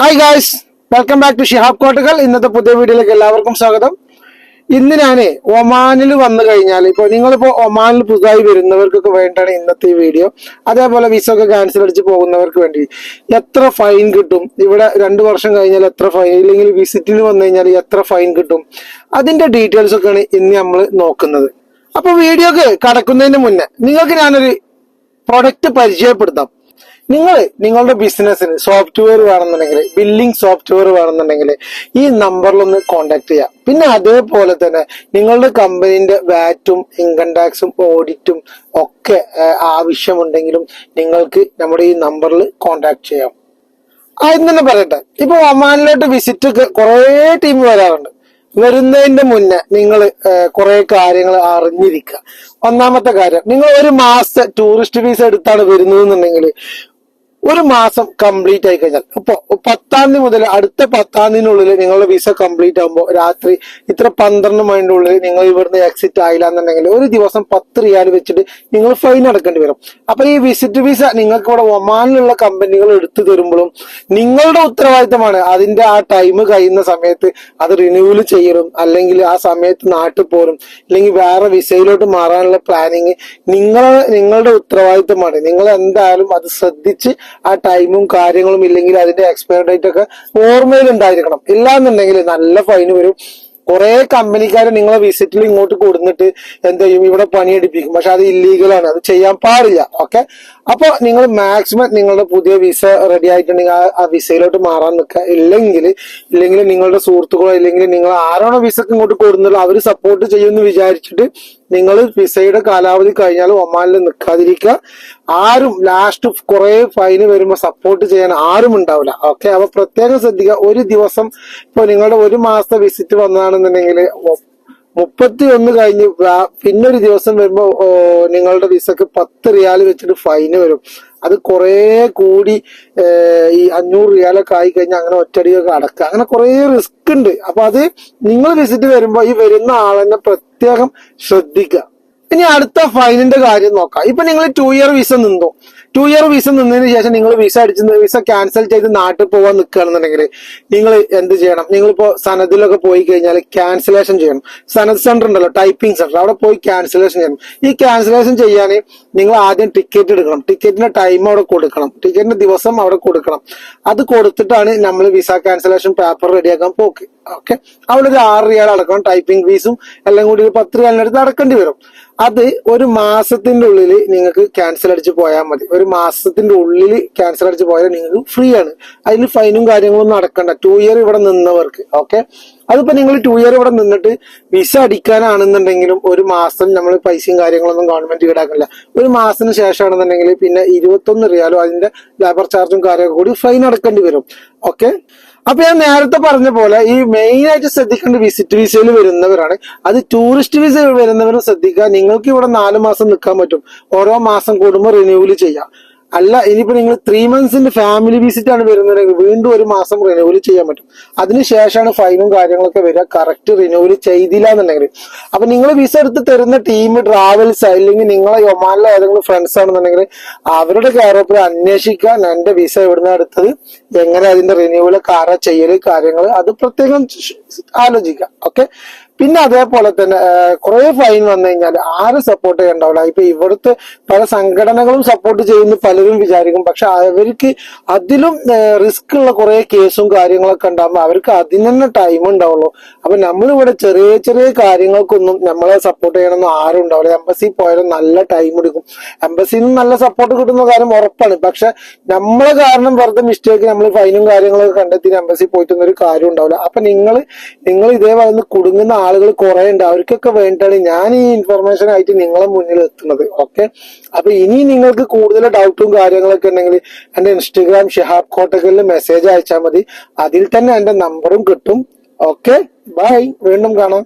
Hi guys welcome back to Shihab Kottakkal ഇന്നത്തെ പുതിയ വീഡിയോയിലേക്ക് എല്ലാവർക്കും സ്വാഗതം. ഇന്ന് ഞാൻ ഒമാനിൽ വന്നു കഴിഞ്ഞാൽ ഇപ്പോൾ നിങ്ങളിപ്പോൾ ഒമാനിൽ പുതുതായി വരുന്നവർക്കൊക്കെ വേണ്ടിയാണ് ഇന്നത്തെ ഈ വീഡിയോ. അതേപോലെ വിസ ഒക്കെ ക്യാൻസൽ അടിച്ച് പോകുന്നവർക്ക് വേണ്ടി എത്ര ഫൈൻ കിട്ടും? ഇവിടെ രണ്ട് വർഷം കഴിഞ്ഞാൽ എത്ര ഫൈൻ ഇല്ലെങ്കിൽ വിസിറ്റിന് വന്നു കഴിഞ്ഞാൽ എത്ര ഫൈൻ കിട്ടും? അതിന്റെ ഡീറ്റെയിൽസ് ഒക്കെയാണ് ഇന്ന് നമ്മൾ നോക്കുന്നത്. അപ്പോൾ വീഡിയോക്ക് കടക്കുന്നതിന് മുന്നേ നിങ്ങൾക്ക് ഞാനൊരു പ്രൊഡക്റ്റ് പരിചയപ്പെടുത്താം. നിങ്ങൾ നിങ്ങളുടെ ബിസിനസ്സിന് സോഫ്റ്റ്വെയർ വേണമെന്നുണ്ടെങ്കിൽ ബില്ലിംഗ് സോഫ്റ്റ്വെയർ വേണമെന്നുണ്ടെങ്കിൽ ഈ നമ്പറിലൊന്ന് കോൺടാക്ട് ചെയ്യാം. പിന്നെ അതേപോലെ തന്നെ നിങ്ങളുടെ കമ്പനീന്റെ വാറ്റും ഇൻകം ടാക്സും ഓഡിറ്റും ഒക്കെ ആവശ്യമുണ്ടെങ്കിലും നിങ്ങൾക്ക് നമ്മുടെ ഈ നമ്പറിൽ കോൺടാക്ട് ചെയ്യാം. ആദ്യം തന്നെ പറയട്ടെ ഇപ്പൊ ഒമാനിലോട്ട് വിസിറ്റ് കുറേ ടീം വരാറുണ്ട്. വരുന്നതിന്റെ മുന്നേ നിങ്ങൾ കുറെ കാര്യങ്ങൾ അറിഞ്ഞിരിക്കുക. ഒന്നാമത്തെ കാര്യം നിങ്ങൾ ഒരു മാസത്തെ ടൂറിസ്റ്റ് വീസ എടുത്താണ് വരുന്നത് വരുന്നതെന്നുണ്ടെങ്കിൽ ഒരു മാസം കംപ്ലീറ്റ് ആയി കഴിഞ്ഞാൽ ഇപ്പൊ പത്താം തീയതി മുതൽ അടുത്ത പത്താം തീയതിനുള്ളിൽ നിങ്ങളുടെ വിസ കംപ്ലീറ്റ് ആകുമ്പോൾ രാത്രി ഇത്ര പന്ത്രണ്ട് മണിന്റെ ഉള്ളിൽ നിങ്ങൾ ഇവിടുന്ന് എക്സിറ്റ് ആയില്ല എന്നുണ്ടെങ്കിൽ ഒരു ദിവസം പത്ത് റിയാൽ വെച്ചിട്ട് നിങ്ങൾ ഫൈൻ അടക്കേണ്ടി വരും. അപ്പൊ ഈ വിസിറ്റ് വിസ നിങ്ങൾക്ക് ഇവിടെ ഒമാനിലുള്ള കമ്പനികൾ എടുത്തു തരുമ്പോഴും നിങ്ങളുടെ ഉത്തരവാദിത്തമാണ് അതിന്റെ ആ ടൈം കഴിയുന്ന സമയത്ത് അത് റിന്യൂവൽ ചെയ്യലും അല്ലെങ്കിൽ ആ സമയത്ത് നാട്ടിൽ പോലും അല്ലെങ്കിൽ വേറെ വിസയിലോട്ട് മാറാനുള്ള പ്ലാനിങ് നിങ്ങൾ നിങ്ങളുടെ ഉത്തരവാദിത്തമാണ്. നിങ്ങൾ എന്തായാലും അത് ശ്രദ്ധിച്ച് ആ ടൈമും കാര്യങ്ങളും ഇല്ലെങ്കിൽ അതിന്റെ എക്സ്പയർ ഡേറ്റ് ഒക്കെ ഓർമ്മയിൽ ഉണ്ടായിരിക്കണം. ഇല്ലാന്നുണ്ടെങ്കിൽ നല്ല ഫൈൻ വരും. കുറെ കമ്പനിക്കാർ നിങ്ങളെ വിസിറ്റിൽ ഇങ്ങോട്ട് കൊടുത്തിട്ട് എന്ത് ചെയ്യും? ഇവിടെ പണിയെടുപ്പിക്കും. പക്ഷെ അത് ഇല്ലീഗലാണ് അത് ചെയ്യാൻ പാടില്ല. ഓക്കെ അപ്പൊ നിങ്ങൾ മാക്സിമം നിങ്ങളുടെ പുതിയ വിസ റെഡി ആയിട്ടുണ്ടെങ്കിൽ ആ- വിസയിലോട്ട് മാറാൻ നിൽക്കുക. ഇല്ലെങ്കിൽ ഇല്ലെങ്കിൽ നിങ്ങളുടെ സുഹൃത്തുക്കളോ ഇല്ലെങ്കിൽ നിങ്ങൾ ആരാണോ വിസക്ക് ഇങ്ങോട്ട് കൊടുക്കുന്നത് അവർ സപ്പോർട്ട് ചെയ്യുമെന്ന് വിചാരിച്ചിട്ട് നിങ്ങൾ വിസയുടെ കാലാവധി കഴിഞ്ഞാൽ ഒമാനിൽ നിൽക്കാതിരിക്കുക. ആരും ലാസ്റ്റ് കുറെ ഫൈന് വരുമ്പോൾ സപ്പോർട്ട് ചെയ്യാൻ ആരും ഉണ്ടാവില്ല. ഓക്കെ അപ്പൊ പ്രത്യേകം ശ്രദ്ധിക്കുക. ഒരു ദിവസം ഇപ്പൊ നിങ്ങളുടെ ഒരു മാസത്തെ വിസിറ്റ് വന്നതാണെന്നുണ്ടെങ്കിൽ മുപ്പത്തി ഒന്ന് കഴിഞ്ഞ് ഒരു ദിവസം വരുമ്പോ നിങ്ങളുടെ വിസക്ക് പത്ത് റിയാൽ വെച്ചിട്ട് ഫൈന് വരും. അത് കുറേ കൂടി ഈ അഞ്ഞൂറ് റിയാലൊക്കെ ആയി കഴിഞ്ഞാൽ അങ്ങനെ ഒറ്റടിയൊക്കെ അടക്കുക അങ്ങനെ കുറേ റിസ്ക് ഉണ്ട് അപ്പൊ അത് നിങ്ങൾ വിസിറ്റ് വരുമ്പോൾ ഈ വരുന്ന ആളെന്നെ പ്രത്യേകം ശ്രദ്ധിക്കുക ഇനി അടുത്ത ഫൈനിന്റെ കാര്യം നോക്കാം. ഇപ്പൊ നിങ്ങൾ ടു ഇയർ വിസ നിന്നു. ടു ഇയർ വിസ നിന്നതിന് ശേഷം നിങ്ങൾ വിസ അടിച്ച് വിസ ക്യാൻസൽ ചെയ്ത് നാട്ടിൽ പോകാൻ നിൽക്കുകയാണെന്നുണ്ടെങ്കിൽ നിങ്ങൾ എന്ത് ചെയ്യണം? നിങ്ങളിപ്പോ സനദിലൊക്കെ പോയി കഴിഞ്ഞാൽ ക്യാൻസലേഷൻ ചെയ്യണം. സനദ് സെന്റർ ഉണ്ടല്ലോ ടൈപ്പിംഗ് സെന്റർ അവിടെ പോയി ക്യാൻസലേഷൻ ചെയ്യണം. ഈ ക്യാൻസലേഷൻ ചെയ്യാൻ നിങ്ങൾ ആദ്യം ടിക്കറ്റ് എടുക്കണം. ടിക്കറ്റിന്റെ ടൈം അവിടെ കൊടുക്കണം. ടിക്കറ്റിന്റെ ദിവസം അവിടെ കൊടുക്കണം. അത് കൊടുത്തിട്ടാണ് നമ്മൾ വിസ ക്യാൻസലേഷൻ പേപ്പർ റെഡിയാക്കാൻ പോക്ക്. ഓക്കെ അവിടെ ഒരു ആറ് റിയാൽ അടക്കണം ടൈപ്പിംഗ് ഫീസും എല്ലാം കൂടി ഒരു പത്ത് റിയാലിനടുത്ത് അടക്കേണ്ടി വരും. അത് ഒരു മാസത്തിന്റെ ഉള്ളിൽ നിങ്ങൾക്ക് ക്യാൻസൽ അടിച്ച് പോയാൽ മതി. ഒരു മാസത്തിന്റെ ഉള്ളിൽ ക്യാൻസൽ അടിച്ച് പോയാൽ നിങ്ങൾക്ക് ഫ്രീ ആണ്. അതിൽ ഫൈനും കാര്യങ്ങളൊന്നും അടക്കണ്ട. ടു ഇയർ ഇവിടെ നിന്നവർക്ക്. ഓക്കെ അതിപ്പോ നിങ്ങൾ ടു ഇയർ ഇവിടെ നിന്നിട്ട് വിസ അടിക്കാനാണെന്നുണ്ടെങ്കിലും ഒരു മാസം നമ്മൾ പൈസയും കാര്യങ്ങളൊന്നും ഗവൺമെന്റ് ഈടാക്കില്ല ഒരു മാസത്തിന് ശേഷമാണെന്നുണ്ടെങ്കിൽ പിന്നെ ഇരുപത്തൊന്ന് റിയാലും അതിന്റെ ലേബർ ചാർജും കാര്യമൊക്കെ കൂടി ഫൈൻ അടക്കേണ്ടി വരും. ഓക്കെ അപ്പൊ ഞാൻ നേരത്തെ പറഞ്ഞ പോലെ ഈ മെയിൻ ആയിട്ട് ശ്രദ്ധിക്കേണ്ട വിസിറ്റ് വിസയിൽ വരുന്നവരാണ്. അത് ടൂറിസ്റ്റ് വിസ വരുന്നവരും ശ്രദ്ധിക്കുക. നിങ്ങൾക്ക് ഇവിടെ നാല് മാസം നിൽക്കാൻ പറ്റും. ഓരോ മാസം കൂടുമ്പോൾ റിന്യൂവൽ ചെയ്യാം. അല്ല ഇനിയിപ്പോ നിങ്ങൾ ത്രീ മന്ത്സിന്റെ ഫാമിലി വിസിറ്റ് ആണ് വരുന്നതെങ്കിൽ വീണ്ടും ഒരു മാസം റിന്യൂവൽ ചെയ്യാൻ പറ്റും. അതിനുശേഷമാണ് ഫൈനും കാര്യങ്ങളൊക്കെ വരിക. കറക്റ്റ് റിന്യൂവൽ ചെയ്തില്ല എന്നുണ്ടെങ്കിൽ. അപ്പൊ നിങ്ങൾ വിസ എടുത്ത് തരുന്ന ടീം ട്രാവൽസ് അല്ലെങ്കിൽ നിങ്ങളെ ഒമാനിലെ ഏതെങ്കിലും ഫ്രണ്ട്സ് ആണെന്നുണ്ടെങ്കിൽ അവരുടെ കയറപ്പിൽ അന്വേഷിക്കാൻ എന്റെ വിസ എവിടുന്ന എടുത്തത്? എങ്ങനെ അതിന്റെ റിന്യൂവൽ കാര ചെയ്യൽ കാര്യങ്ങൾ അത് പ്രത്യേകം ആലോചിക്കാം ഓക്കെ പിന്നെ അതേപോലെ തന്നെ കുറെ ഫൈൻ വന്നു കഴിഞ്ഞാൽ ആരും സപ്പോർട്ട് ചെയ്യണ്ടാവില്ല? ഇപ്പൊ ഇവിടുത്തെ പല സംഘടനകളും സപ്പോർട്ട് ചെയ്യുന്നു പലരും വിചാരിക്കും. പക്ഷെ അവർക്ക് അതിലും റിസ്ക് ഉള്ള കുറെ കേസും കാര്യങ്ങളൊക്കെ ഉണ്ടാകുമ്പോൾ അവർക്ക് അതിന് തന്നെ ടൈം ഉണ്ടാവുള്ളൂ. അപ്പൊ നമ്മളിവിടെ ചെറിയ ചെറിയ കാര്യങ്ങൾക്കൊന്നും നമ്മളെ സപ്പോർട്ട് ചെയ്യണമെന്ന് ആരും ഉണ്ടാവില്ല. എംബസി പോയാലും നല്ല ടൈം എടുക്കും. എംബസിയിൽ നിന്ന് നല്ല സപ്പോർട്ട് കിട്ടുന്ന കാര്യം ഉറപ്പാണ്. പക്ഷെ നമ്മളെ കാരണം വെറുതെ മിസ്റ്റേക്ക് നമ്മൾ ഫൈനും കാര്യങ്ങളൊക്കെ കണ്ടെത്തി എംബസി പോയിട്ടൊന്നും ഒരു കാര്യം ഉണ്ടാവില്ല. അപ്പൊ നിങ്ങൾ നിങ്ങൾ ഇതേപോലെ കുടുങ്ങുന്ന ആളുകൾ കുറെ ഉണ്ട്. അവർക്കൊക്കെ വേണ്ടിയിട്ടാണ് ഞാൻ ഈ ഇൻഫർമേഷൻ ആയിട്ട് നിങ്ങളെ മുന്നിൽ എത്തുന്നത്. ഓക്കെ അപ്പൊ ഇനി നിങ്ങൾക്ക് കൂടുതൽ ഡൗട്ടും കാര്യങ്ങളൊക്കെ ഉണ്ടെങ്കിൽ എന്റെ ഇൻസ്റ്റഗ്രാം ഷിഹാബ് കോട്ടകളിൽ മെസ്സേജ് അയച്ചാൽ മതി. അതിൽ തന്നെ എന്റെ നമ്പറും കിട്ടും. ഓക്കെ ബൈ വീണ്ടും കാണാം.